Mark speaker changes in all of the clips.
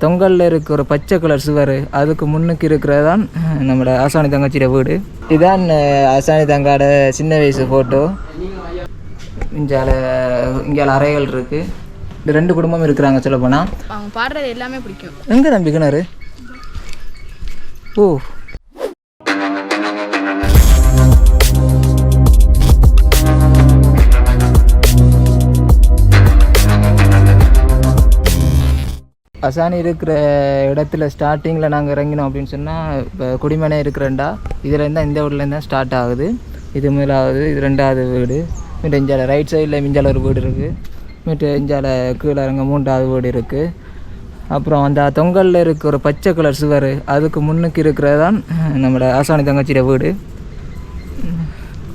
Speaker 1: தொங்கல்ல இருக்க ஒரு பச்சை கலர் சுவர். அதுக்கு முன்னுக்கு இருக்கிறது தான் நம்மளோட ஆசானி தங்கச்சியோட வீடு. அஹ், ஆசானி தங்காட சின்ன வயசு ஃபோட்டோ இங்கால இங்கால அறைகள் இருக்கு. இந்த ரெண்டு குடும்பம் இருக்கிறாங்க சொல்ல போனா
Speaker 2: அவங்க பாடுறது எல்லாமே பிடிக்கும்.
Speaker 1: எங்க தம்பி கிணறு? ஓ அசானி இருக்கிற இடத்துல ஸ்டார்டிங்கில் நாங்கள் இறங்கினோம் அப்படின்னு சொன்னால் இப்போ குடிமனை இருக்கிறண்டா இதுலேருந்து தான் இந்த வீட்லேருந்து தான் ஸ்டார்ட் ஆகுது. இது முதலாவது இது ரெண்டாவது வீடு. மீட்டு இஞ்சால ரைட் சைடில் மிஞ்சால ஒரு வீடு இருக்குது மீட்டு இஞ்சால கீழே இறங்க மூன்றாவது வீடு இருக்குது அப்புறம் அந்த தொங்கலில் இருக்க ஒரு பச்சை கலர் சுவர் அதுக்கு முன்னுக்கு இருக்கிறது தான் நம்மளோட ஆசானி தங்கச்சியோட வீடு.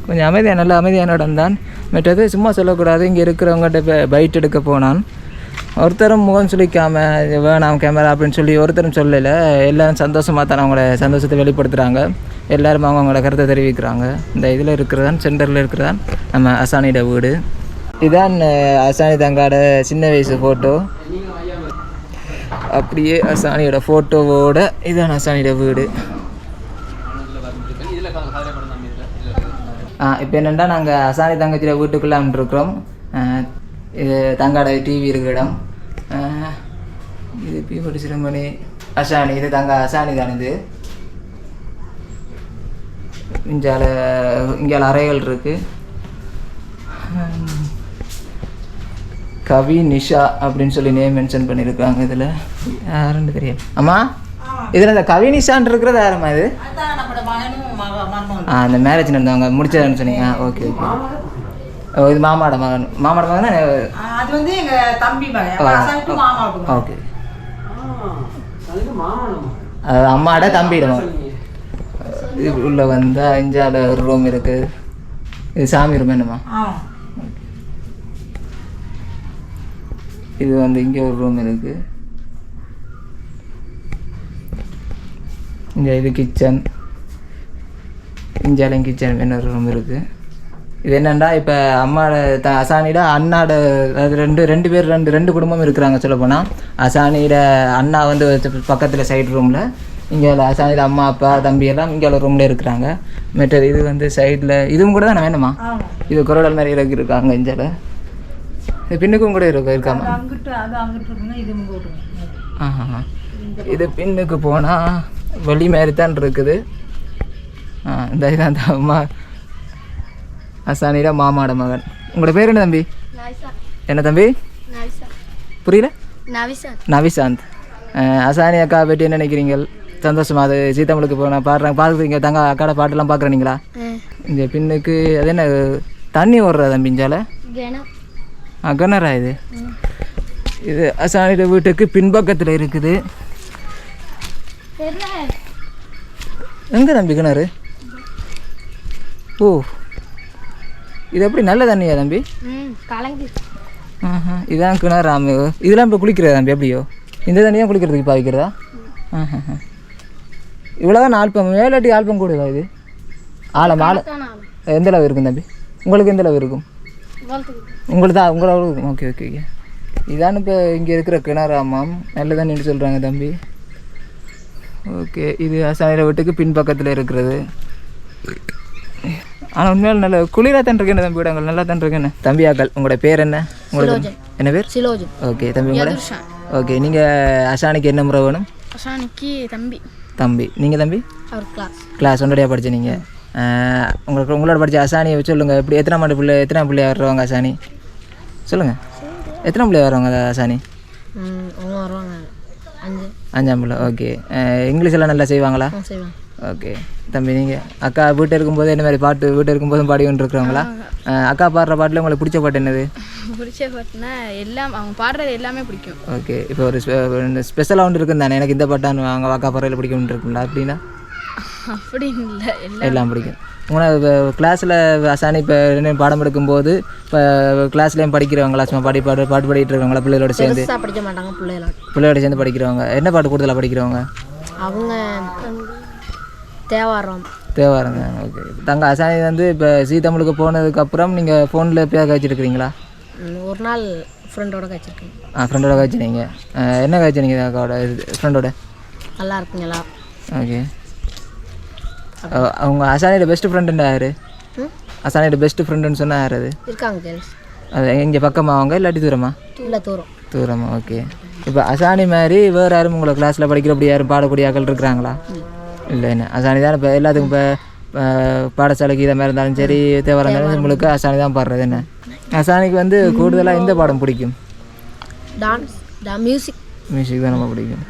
Speaker 1: கொஞ்சம் அமைதியாக நல்ல அமைதியான இடம் தான். மற்றது சும்மா சொல்லக்கூடாது. இங்கே இருக்கிறவங்ககிட்ட பைட் எடுக்க போனான். ஒருத்தரும் முகம் சுழிக்காம வேணாம் கேமரா அப்படின்னு சொல்லி ஒருத்தரும் சொல்லலை. எல்லாரும் சந்தோஷமாக தான் அவங்கள சந்தோஷத்தை வெளிப்படுத்துகிறாங்க எல்லோரும் அவங்க அவங்களோட கருத்தை தெரிவிக்கிறாங்க. இந்த இதில் இருக்கிறதான் சென்டரில் இருக்கிறதான் நம்ம அசானியோட வீடு. இதான் அசானி தங்காட சின்ன வயசு ஃபோட்டோ அப்படியே அசானியோட ஃபோட்டோவோட இதான் அசானியோட வீடு. இப்போ என்னென்னா நாங்கள் அசானி தங்கச்சியோட வீட்டுக்குள்ளே இருக்கிறோம் இது தங்காட டிவி இருக்கிற இடம். இது பீபடி சிறுமணி அசானி இது தங்க அசானி தான் இது. இங்கால இங்கால அறைகள் இருக்குது கவி நிஷா அப்படின்னு சொல்லி நேம் மென்ஷன் பண்ணியிருக்காங்க இதில். யாருன்னு தெரியும் அம்மா இதில் இந்த கவி நிஷான் இருக்கிறது யாரம்மா இது? அந்த மேரேஜ் நடந்தவங்க முடிச்சதுன்னு சொன்னீங்க. ஓகே ஓகே இது மாமாட மகன். மாமாட மகன்?
Speaker 3: அது வந்து எங்க தம்பி மகன். மாமா
Speaker 1: ஓகே. அது அம்மாட இது உள்ள வந்தா இஞ்சால ஒரு ரூம் இருக்கு. இது சாமி ரூம் என்னம்மா?
Speaker 3: ஆமா
Speaker 1: இது வந்து இங்கே ஒரு ரூம் இருக்கு. இங்கே இது கிச்சன் இஞ்சாலையும் கிச்சன் என்ன ஒரு ரூம் இருக்கு. இது என்னண்டா இப்போ அம்மாட த அசானியோட அண்ணாட அது ரெண்டு ரெண்டு பேர் ரெண்டு ரெண்டு குடும்பம் இருக்கிறாங்க சொல்ல போனால் அசானியோட அண்ணா வந்து பக்கத்தில் சைடு ரூமில் இங்கே அசானியோட அம்மா அப்பா தம்பி எல்லாம் இங்கே ரூமில் இருக்கிறாங்க. மற்றது இது வந்து சைடில் இதுவும் கூட தானே வேணுமா? இது குரடல் மாதிரி இறக்கி இருக்காங்க இஞ்சால இது பின்னுக்கும் கூட இருக்கு இருக்காமா? ஆஹா. இது பின்னுக்கு போனால் வழி மாதிரி தான் இருக்குது. இந்த இதான் அம்மா. அசானியோட மாமாட மகன். உங்களோட பேர் என்ன தம்பி? என்ன தம்பி? புரியல?
Speaker 2: நவிசா
Speaker 1: நவிசாந்த். அசானி அக்கா பற்றி என்ன நினைக்கிறீங்க சந்தோஷமா? அது சீத்தமிழுக்கு போனால் பாடுறாங்க பார்க்குறீங்க தங்க அக்காட பாட்டெல்லாம் பார்க்குறீங்களா? இந்த பின்னுக்கு அது என்ன தண்ணி ஓடுறா தம்பி இஞ்சால அகனரா இது? இது அசானியோட வீட்டுக்கு பின்பக்கத்தில் இருக்குது. எங்கே தம்பி கிணறு? ஓ. இது எப்படி நல்ல தண்ணியா தம்பி? இதான் கிணறாம இதெல்லாம் இப்போ குளிக்கிறதா தம்பி எப்படியோ? இந்த தண்ணியாக குளிக்கிறதுக்கு இப்போ வைக்கிறதா ஆஹா. இவ்வளோதான் ஆல்பம் மேலாட்டி ஆல்பம் கூடுதா இது? ஆழம் ஆழம். எந்த அளவு இருக்கும் தம்பி? உங்களுக்கு எந்த அளவு இருக்கும்? உங்களுக்கு தான் உங்களோட ஓகே ஓகே ஓகே இதான் இப்போ இங்கே இருக்கிற கிணறாமாம் நல்ல தண்ணின்னு சொல்கிறாங்க தம்பி. ஓகே இது அசானியில் வீட்டுக்கு பின்பக்கத்தில் இருக்கிறது. ஆனால் உண்மையால் நல்ல குளிராக தான் இருக்கேன் தம்பி வீடு நல்லா தான் இருக்கேன் தம்பியாக்கள் உங்களோட பேர் என்ன? உங்களுக்கு என்ன பேர்?
Speaker 2: சிலோஜன்.
Speaker 1: ஓகே தம்பி உங்களோட? ஓகே நீங்கள் அசானிக்கு என்ன முறை வேணும்?
Speaker 2: அசானிக்கு தம்பி.
Speaker 1: தம்பி. நீங்கள் தம்பி?
Speaker 2: அவர் கிளாஸ்
Speaker 1: கிளாஸ் ஒன்றடியாக படிச்ச நீங்கள் உங்களுக்கு உங்களோட படித்த அசானியை சொல்லுங்கள் எப்படி எத்தனை மாட்டு பிள்ளை எத்தனை பிள்ளையா வருவாங்க அசானி? சொல்லுங்கள் எத்தனை பிள்ளையா வருவாங்க அசானி?
Speaker 2: வருவாங்க. அஞ்சு.
Speaker 1: அஞ்சாம் பிள்ளை ஓகே. இங்கிலீஷ் எல்லாம் நல்லா செய்வாங்களா?
Speaker 2: செய்வாங்க.
Speaker 1: ஓகே தம்பி நீங்கள் அக்கா வீட்டில் இருக்கும்போது என்ன மாதிரி பாட்டு வீட்டில் இருக்கும்போதும் பாடி கொண்டு இருக்கிறவங்களா அக்கா பாடுற பாட்டில் உங்களுக்கு பிடிச்ச பாட்டு என்னது?
Speaker 2: பிடிச்ச பாட்டுனா எல்லாம் அவங்க பாடுறது எல்லாமே பிடிக்கும்.
Speaker 1: ஓகே இப்போ ஒரு ஸ்பெஷலாக ஒன்று இருக்கும் தானே? எனக்கு இந்த பாட்டான்னு அவங்க அக்கா பாடுறதுல பிடிக்கும்னு இருக்கும்ல அப்படின்னா?
Speaker 2: அப்படின்னு இல்லை எல்லாம்
Speaker 1: பிடிக்கும். உங்களை கிளாஸில் அசானி இப்போ என்ன பாடம் எடுக்கும்போது இப்போ கிளாஸ்லேயும் படிக்கிறவங்களா சும்மா பாடி பாடு பாட்டு பாடிட்டு இருக்கவங்களா பிள்ளைகளோட சேர்ந்து?
Speaker 2: படிக்க மாட்டாங்க
Speaker 1: பிள்ளைகளோட. சேர்ந்து படிக்கிறவங்க. என்ன பாட்டு கூடுதலாக படிக்கிறவங்க?
Speaker 2: அவங்க தேவாரம்.
Speaker 1: தேவாரங்க ஓகே தங்க அசானி வந்து இப்போ சீ தமிழுக்கு போனதுக்கப்புறம் நீங்கள் ஃபோனில் எப்பயாவது வச்சுருக்கிறீங்களா
Speaker 2: ஒரு நாள்
Speaker 4: ஃப்ரெண்டோட கழிச்சிருக்கேன்
Speaker 1: ஆ ஃப்ரெண்டோட காய்ச்சினீங்க. என்ன காய்ச்சினீங்க அக்காவோட ஃப்ரெண்டோட
Speaker 4: நல்லா இருக்குங்களா?
Speaker 1: ஓகே அவங்க அசானியோட பெஸ்ட் ஃப்ரெண்டுன்னு யாரு? அசானியோட பெஸ்ட் ஃப்ரெண்டுன்னு சொன்னா யார் அது?
Speaker 4: இருக்காங்க ஜென்ஸ்
Speaker 1: அது இங்கே பக்கமா அவங்க இல்லாட்டி தூரமா?
Speaker 4: இல்லை தூரம்.
Speaker 1: தூரமா ஓகே இப்போ அசானி மாதிரி வேறு யாரும் உங்களை கிளாஸில் படிக்கிறப்படி யாரும் பாடக்கூடிய ஆட்கள் இருக்கிறாங்களா? இல்லை என்ன? அசானி தான் இப்போ எல்லாத்துக்கும் இப்போ பாடசாலைக்கு இதை மாதிரி இருந்தாலும் சரி தேவை இருந்தாலும் உங்களுக்கு அசானி தான் பாடுறது என்ன? அசானிக்கு வந்து கூடுதலாக இந்த பாடம் பிடிக்கும்?
Speaker 4: டான்ஸ் மியூசிக்
Speaker 1: மியூசிக் தான் ரொம்ப பிடிக்கும்.